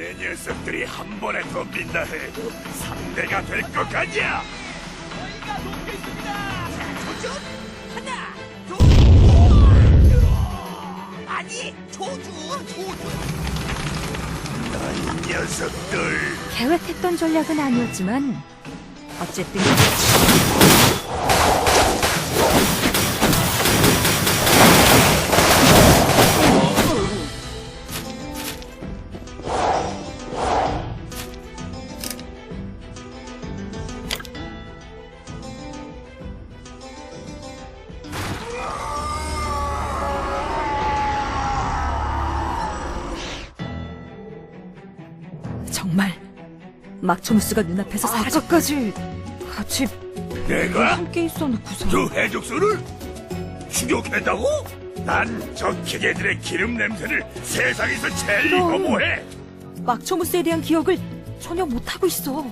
내 녀석들이 한 번에 덤빈다 해도 상대가 될 것 같냐? 저희가 돕겠습니다. 조준 하나 둘 아니 조준 조준 이 녀석들 계획했던 전략은 아니었지만 어쨌든 정말 막초무스가 눈앞에서 사라져까지 같이 내가 함께 있어놓고서 그 해적선을 추격했다고? 난 저 기계들의 기름 냄새를 세상에서 제일 그럼. 거부해. 막초무스에 대한 기억을 전혀 못하고 있어